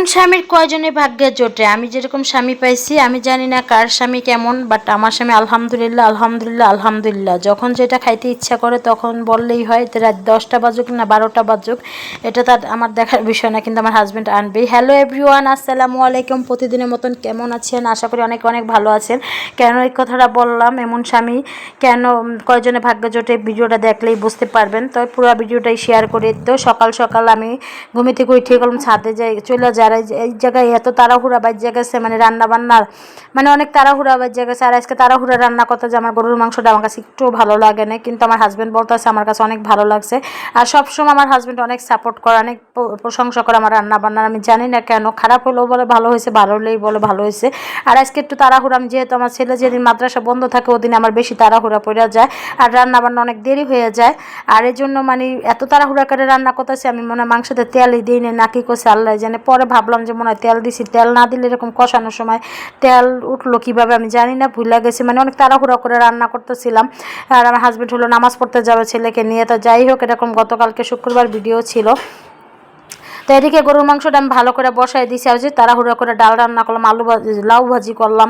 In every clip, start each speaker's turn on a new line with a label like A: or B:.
A: এমন স্বামীর কয়জনে ভাগ্যে জোটে? আমি যেরকম স্বামী পাইছি, আমি জানি না কার স্বামী কেমন বাট আমার স্বামী আলহামদুলিল্লাহ আলহামদুলিল্লাহ আলহামদুলিল্লাহ। যখন যেটা খাইতে ইচ্ছা করে, তখন বললেই হয় রাত দশটা বাজুক না বারোটা বাজুক? এটা তার, আমার দেখার বিষয় না, কিন্তু আমার হাজব্যান্ড আনবেই হ্যালো এভরিওয়ান আসসালামু আলাইকুম। প্রতিদিনের মতন কেমন আছেন? আশা করি অনেক অনেক ভালো আছেন। কেন এই কথাটা বললাম? এমন স্বামী কেন কয়জনে ভাগ্য জোটে? ভিডিওটা দেখলেই বুঝতে পারবেন। তো পুরো ভিডিওটাই শেয়ার করে। তো সকাল সকাল আমি ঘুমি থেকে উঠে গেলাম ছাদে যাই, চলে যারা এই জায়গায় এত তাড়াহুড়া বাজ্যে গেছে মানে রান্না বান্নার মানে অনেক তাড়াহুড়া বাজ্যে গেছে আর আজকে তাড়াহুড়া রান্না করতে যে আমার গরুর মাংসটা আমার কাছে একটু ভালো লাগে না, কিন্তু আমার হাজব্যান্ড বলতেছে আমার কাছে অনেক ভালো লাগছে। আর সবসময় আমার হাজব্যান্ড অনেক সাপোর্ট করে, অনেক প্রশংসা করে আমার রান্না বান্নার আমি জানি না কেন, খারাপ হলেও বলে ভালো হয়েছে, ভালো হলেই বলে ভালো হয়েছে। আর আজকে একটু তাড়াহুড়া, আমি যেহেতু আমার ছেলে যেদিন মাদ্রাসা বন্ধ থাকে, ওদিন আমার বেশি তাড়াহুড়া পড়ে যায়। আর রান্না বান্না অনেক দেরি হয়ে যায়। আর এই জন্য মানে এত তাড়াহুড়া করে রান্না করতেছি, আমি মনে হয় মাংসতে তেলই দিই না নাকি করছে, আল্লাহ জানে। পরে ভাবলাম যে মনে হয় তেল দিছি। তেল না দিলে এরকম কষানোর সময় তেল উঠল কীভাবে আমি জানি না ভুলে গেছি। মানে অনেক তাড়াহুড়া করে রান্না করতেছিলাম। আর আমার হাজব্যান্ড হলো নামাজ পড়তে যাবে ছেলেকে নিয়ে। তো যাই হোক, এরকম গতকালকে শুক্রবার ভিডিও ছিল। তো এদিকে গরুর মাংসটা আমি ভালো করে বসাই দিছি। আর যে তাড়াহুড়ো করে ডাল রান্না করলাম, আলু ভাজি, লাউ ভাজি করলাম।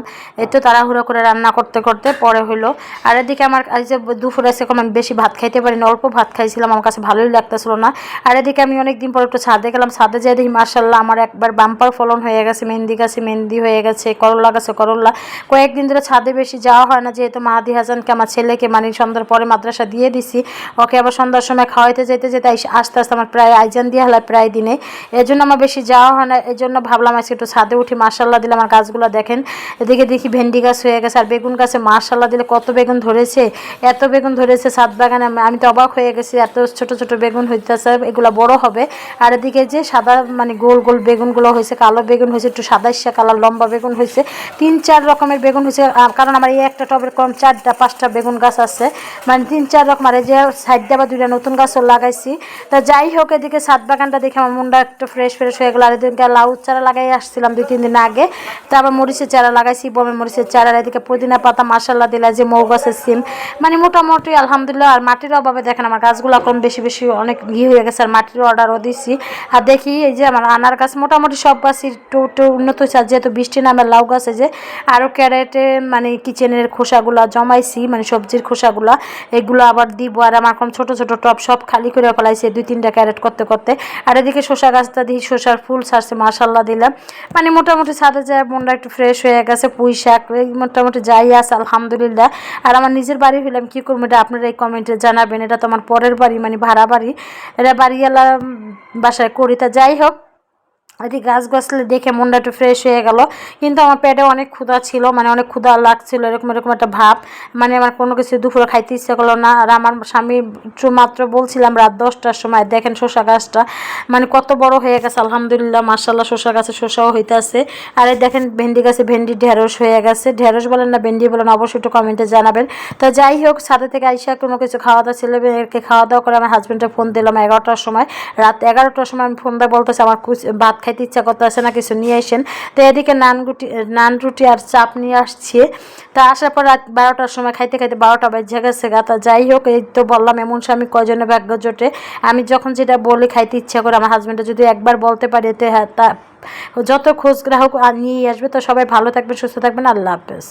A: তো তাড়াহুড়ো করে রান্না করতে করতে পরে হলো আর এদিকে আমার আজ যে দুপুরে সেরকম আমি বেশি ভাত খাইতে পারি না, অল্প ভাত খাইছিলাম, আমার কাছে ভালোই লাগতেছিল না। আর এদিকে আমি অনেক দিন পর একটু ছাদে গেলাম, ছাদে যেয়ে দেখি মার্শাল্লাহ আমার একবার বাম্পার ফলন হয়ে গেছে, মেহেন্দি গাছে মেহেন্দি হয়ে গেছে, করলা গাছে করলা। কয়েকদিন ধরে ছাদে বেশি যাওয়া হয় না, যেহেতু মাহাদি হাসানকে, আমার ছেলেকে মানে সন্ধ্যার পরে মাদ্রাসা দিয়ে দিছি। ওকে আবার সন্ধ্যার সময় খাওয়াইতে যেতে যেতে আস্তে আস্তে আমার প্রায় আইজান দিয়ে হলো প্রায় দিনে। এই জন্য আমার বেশি যাওয়া হয় না। এই জন্য ভাবলাম আজকে একটু ছাদে উঠি মার্শাল্লাহ দিলে আমার গাছগুলো দেখেন। এদিকে দেখি ভেন্ডি গাছ হয়ে গেছে আর বেগুন গাছে মার্শাল্লাহ দিলে কত বেগুন ধরেছে, এত বেগুন ধরেছে ছাদ বাগানে। আমি- তো অবাক হয়ে গেছি, এত ছোট ছোট বেগুন হইতেছে, এগুলো বড় হবে। আর এদিকে যে সাদা মানে গোল গোল বেগুনগুলো হয়েছে, কালো বেগুন হয়েছে, একটু সাদা কালার লম্বা বেগুন হয়েছে। তিন চার রকমের বেগুন হয়েছে কারণ আমার এই একটা টবের কম চারটা, পাঁচটা বেগুন গাছ আছে। মানে তিন চার রকম, আর যে সাইড দিয়ে আবার দুইটা নতুন গাছও লাগাইছি। তা যাই হোক, এদিকে সাত বাগানটা দেখে আমার মনটা একটু ফ্রেশ ফ্রেশ হয়ে গেলো। আর এদিকে লাউ চারা লাগাই আসছিলাম দুই, তিন দিন আগে। তারপর মরিচের চারা লাগাইছি বমের মরিচের চারা। এদিকে পুদিনা পাতা মাসাল্লাহ দিলা, যে মৌ গাছের সিম। মানে মোটামুটি আলহামদুলিল্লাহ, আর মাটির অভাবে দেখেন আমার গাছগুলো এখন বেশি বেশি অনেক ইয়ে হয়ে গেছে, আর মাটির অর্ডারও দিছি। আর দেখি এই যে আমার আনার গাছ, মোটামুটি সব গাছই একটু একটু উন্নত হয়েছে। আর যেহেতু বৃষ্টি নামে লাউ গাছ যে আরও ক্যারেটে মানে কিচেনের খোসাগুলো জমাইছি মানে সবজির খোসাগুলো, এগুলো আবার দিব। আর আমার এখন ছোটো ছোটো টব সব খালি করে ফেলাইছে, দুই, তিনটা ক্যারেট করতে করতে। আর এদিকে শসা গাছটা দিয়ে শসার ফুল ছাড়ছে মাসাল্লাহ দিলাম। মানে মোটামুটি ছাদে যায় মনটা একটু ফ্রেশ হয়ে গেছে, পুঁই শাক মোটামুটি যাই আছে, আলহামদুলিল্লাহ। আর আমার নিজের বাড়ি হইলাম, কী করব এটা আপনারা এই কমেন্টে জানাবেন। এটা তো আমার পরের বাড়ি মানে ভাড়া বাড়ি। এটা বাড়িওয়ালা বাসায় করি, তা যাই হোক। এদিকে গাছ গাছলে দেখে মনটা একটু ফ্রেশ হয়ে গেল। কিন্তু আমার পেটে অনেক ক্ষুধা ছিল মানে অনেক ক্ষুধা লাগছিল, এরকম এরকম একটা ভাব। মানে আমার কোনো কিছু দুপুরে খাইতে ইচ্ছে করল না। আর আমার স্বামী একটু মাত্র বলছিলাম রাত দশটার সময়, দেখেন শসা গাছটা। মানে কত বড় হয়ে গেছে, আলহামদুলিল্লাহ মার্শাল্লাহ শসা গাছে শসাও হইতেছে। আর এই দেখেন ভেন্ডি গাছে ভেন্ডি ঢেঁড়স হয়ে গেছে। ঢেঁড়স বলেন না, ভেন্ডি বলেন, অবশ্যই একটু কমেন্টে জানাবেন। তো যাই হোক সাথে থেকে আইসা কোনো কিছু খাওয়া দাওয়া, ছেলে মেয়েকে খাওয়া দাওয়া করে আমার হাজব্যান্ডে ফোন দিলাম এগারোটার সময়। রাত এগারোটার সময় আমি ফোন দিয়ে বলতেছি, আমার ভাত খাইতে ইচ্ছা করতেছে না কিছু নিয়ে আসেন। তো এদিকে নান রুটি নান রুটি আর চাপ নিয়ে আসছে। তা আসার পর রাত বারোটার সময় খাইতে খাইতে বারোটা বেজে গেছে গা। তা যাই হোক, এই তো বললাম, এমন স্বামী কজনে ভাগ্য জোটে? আমি যখন যেটা বলি, খাইতে ইচ্ছা করে আমার হাজব্যান্ডে যদি একবার বলতে পারি এতে হ্যাঁ তা যত খোঁজ গ্রাহক নিয়ে আসবে, তো সবাই ভালো থাকবেন, সুস্থ থাকবেন, আল্লাহ হাফেজ।